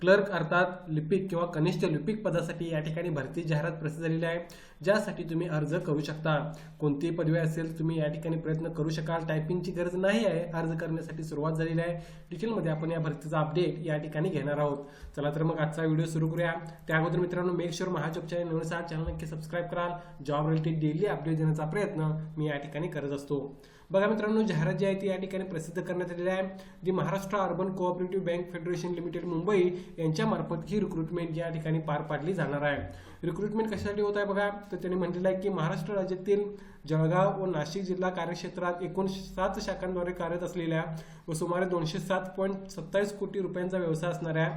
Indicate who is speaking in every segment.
Speaker 1: Clerk अर्थात लिपिक किंवा कनिष्ठ लिपिक पदासाठी या ठिकाणी भरती जाहिरात प्रसिद्ध झालेली आहे. ज्यासाठी तुम्ही अर्ज करू शकता. कोणतीही पदवी असेल तुम्ही या ठिकाणी प्रयत्न करू शकाल. टायपिंगची गरज नाही आहे. अर्ज करण्यासाठी सुरुवात झालेली आहे. डिटेलमध्ये आपण या भरतीचा अपडेट या ठिकाणी घेणार आहोत. चला तर मग आजचा व्हिडिओ सुरू करूया. त्या अगोदर मित्रांनो मेक शुअर महाजॉब चॅनल नवीन चॅनल नक्की सबस्क्राईब कराल. जॉब रिलेटेड डेली अपडेट देण्याचा प्रयत्न मी या ठिकाणी करत असतो. बघा मित्रांनो जाहिरात जी आहे ती या ठिकाणी प्रसिद्ध करण्यात आलेली आहे. जी Maharashtra urban cooperative bank federation limited Mumbai यांच्या मार्फत ही रिक्रुटमेंट या ठिकाणी पार पाडली जाणार आहे. रिक्रुटमेंट कशासाठी होत आहे बघा? तर त्यांनी म्हटलेलं आहे की महाराष्ट्र राज्यातील जळगाव व नाशिक जिल्हा कार्यक्षेत्रात एकूण सात शाखांद्वारे कार्यरत असलेल्या व सुमारे दोनशे सात पॉईंट सत्तावीस कोटी रुपयांचा व्यवसाय असणाऱ्या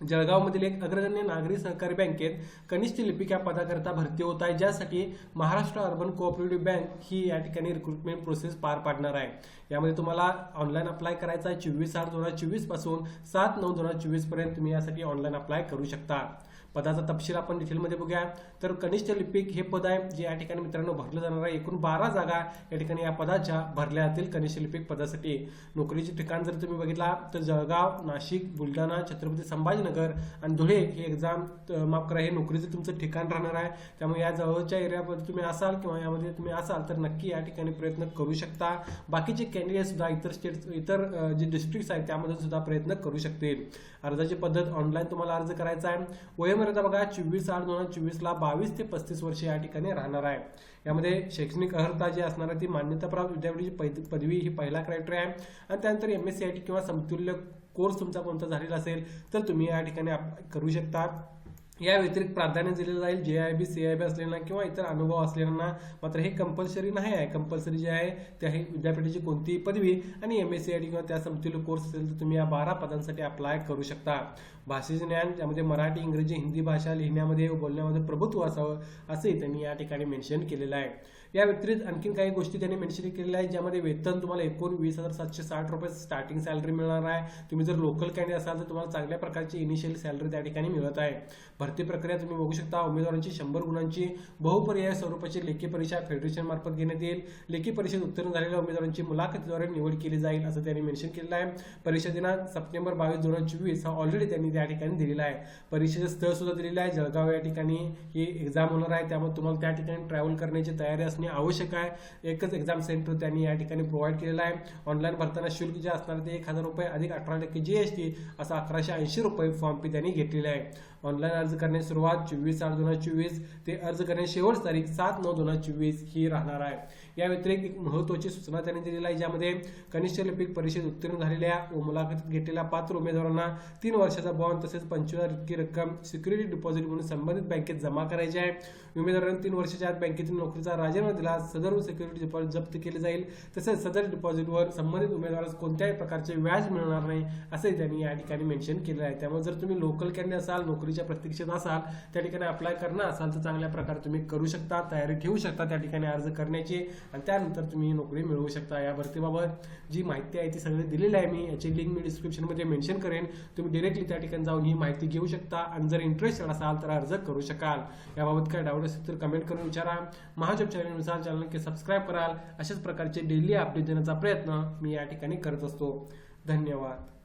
Speaker 1: जळगावमधील एक अग्रगण्य नागरी सहकारी बँकेत कनिष्ठ लिपिक या पदाकरता भरती होत आहे ज्यासाठी महाराष्ट्र अर्बन कोऑपरेटिव्ह बँक ही या ठिकाणी रिक्रुटमेंट प्रोसेस पार पाडणार आहे. यामध्ये तुम्हाला ऑनलाईन अप्लाय करायचा आहे चोवीस आठ दोन हजार चोवीसपासून सात नऊ दोन हजार चोवीसपर्यंत तुम्ही यासाठी ऑनलाईन अप्लाय करू शकता. पदाचा तपशील आपण डिटेलमध्ये बघूया. तर कनिष्ठ लिपिक हे पद आहे जे या ठिकाणी मित्रांनो भरलं जाणार आहे. एकूण बारा जागा या ठिकाणी या पदाच्या भरल्या जातील कनिष्ठ लिपिक पदासाठी. नोकरीचे ठिकाण जर तुम्ही बघितला तर जळगाव नाशिक बुलढाणा छत्रपती संभाजीनगर आणि धुळे हे एक्झाम माफ करा हे नोकरीचं तुमचं ठिकाण राहणार आहे. त्यामुळे या जवळच्या एरियामध्ये तुम्ही असाल किंवा यामध्ये तुम्ही असाल तर नक्की या ठिकाणी प्रयत्न करू शकता. बाकीचे कॅन्डिडेट सुद्धा इतर स्टेट इतर जे डिस्ट्रिक्ट आहेत त्यामध्ये सुद्धा प्रयत्न करू शकतील. अर्जाची पद्धत ऑनलाईन तुम्हाला अर्ज करायचा आहे. वयोमर्यादा बघा चोवीस आठ दोन हजार चोवीसला बावीस ते पस्तीस वर्ष या ठिकाणी राहणार आहे. यामध्ये शैक्षणिक अर्हता जी असणार आहे ती मान्यताप्राप्त विद्यापीठाची पदवी ही पहिला क्रायटेरिया आहे. आणि त्यानंतर M S C I T किंवा समतुल्य कोर्स तुमचा कोणता झालेला असेल तर तुम्ही या ठिकाणी करू शकता. या व्यतिरिक्त प्राधान्य दिलेलं जाईल जे I B C I B असलेल्यांना किंवा इतर अनुभव असलेल्यांना. मात्र हे कंपल्सरी नाही आहे. कंपल्सरी जे आहे ते आहे विद्यापीठाची कोणतीही पदवी. आणि M S C I T किंवा त्या समतुल्य कोर्स असेल तर तुम्ही या बारा पदांसाठी अप्लाय करू शकता. भाषेचे ज्ञान त्यामध्ये मराठी इंग्रजी हिंदी भाषा लिहिण्यामध्ये व बोलण्यामध्ये प्रभुत्व असावं असंही त्यांनी या ठिकाणी मेन्शन केलेलं आहे. या व्यतिरिक्त आणखीन काही गोष्टी त्यांनी मेन्शन केलेल्या आहेत ज्यामध्ये वेतन तुम्हाला एकूण वीस हजार सातशे साठ रुपये स्टार्टिंग सॅलरी मिळणार आहे. तुम्ही जर लोकल कॅन्डिडेट असाल तर तुम्हाला चांगल्या प्रकारची इनिशियल सॅलरी त्या ठिकाणी मिळत आहे. भरती प्रक्रिया तुम्ही बघू शकता उमेदवारांची शंभर गुणांची बहुपर्याय स्वरूपाची लेखी परीक्षा फेडरेशन मार्फत घेण्यात येईल. लेखी परीक्षेत उत्तीर्ण झालेल्या उमेदवारांची मुलाखतीद्वारे निवड केली जाईल असं त्यांनी मेन्शन केलेलं आहे. परीक्षा दिनांक सप्टेंबर बावीस दोन हजार चोवीस हा ऑलरेडी त्यांनी या ठिकाणी दिलेला आहे. परीक्षेचं स्थळ सुद्धा दिलेलं आहे. जळगाव या ठिकाणी ही एक्झाम होणार आहे. त्यामुळे तुम्हाला त्या ठिकाणी ट्रॅव्हल करण्याची तयारी असणे आवश्यक आहे. एकच एक्झाम सेंटर त्यांनी या ठिकाणी प्रोव्हाइड केलेलं आहे. ऑनलाईन भरताना शुल्क जे असणार ते एक हजार रुपये अधिक अठरा टक्के जी एस टी असं अकराशे ऐंशी रुपये फॉर्म फी त्यांनी घेतलेला आहे. ऑनलाईन अर्ज करण्याची सुरुवात चोवीस आठ दोन हजार चोवीस ते अर्ज करण्याची शेवट तारीख सात नऊ दोन हजार चोवीस ही राहणार आहे. या व्यतिरिक्त एक महत्वाची सूचना त्यांनी दिलेली आहे ज्यामध्ये कनिष्ठ लिपिक परिषद उत्तीर्ण झालेल्या व मुलाखतीत घेतलेल्या पात्र उमेदवारांना तीन वर्षाचा बॉन्ड तसेच पंचवीस इतकी रक्कम सिक्युरिटी डिपॉझिट म्हणून संबंधित बँकेत जमा करायची आहे. उमेदवारांना तीन वर्षाच्या आत बँकेतील नोकरीचा राजीनामा दिला सदर सिक्युरिटी डिपॉझिट जप्त केले जाईल. तसेच सदर डिपॉझिटवर संबंधित उमेदवारास कोणत्याही प्रकारचे व्याज मिळणार नाही असंही त्यांनी या ठिकाणी मेन्शन केलं आहे. त्यामुळे जर तुम्ही लोकल कॅन्डिडेट असाल नोकरी नोकरीच्या प्रतीक्षेत असाल त्या ठिकाणी अप्लाय करणार असाल तर चांगल्या प्रकारे तुम्ही करू शकता तयारी ठेवू शकता त्या ठिकाणी अर्ज करण्याची. आणि त्यानंतर तुम्ही नोकरी मिळवू शकता. या भरतीबाबत जी माहिती आहे ती सगळी दिलेली आहे मी. याची लिंक मी डिस्क्रिप्शनमध्ये मेन्शन करेन. तुम्ही डिरेक्टली त्या ठिकाणी जाऊन ही माहिती घेऊ शकता. आणि जर इंटरेस्टेड असाल तर अर्ज करू शकाल. याबाबत काय डाऊट असेल तर कमेंट करून विचारा. महाजॉब चॅनलनुसार चॅनल नक्की सबस्क्राईब कराल. अशाच प्रकारचे डेली अपडेट देण्याचा प्रयत्न मी या ठिकाणी करत असतो. धन्यवाद.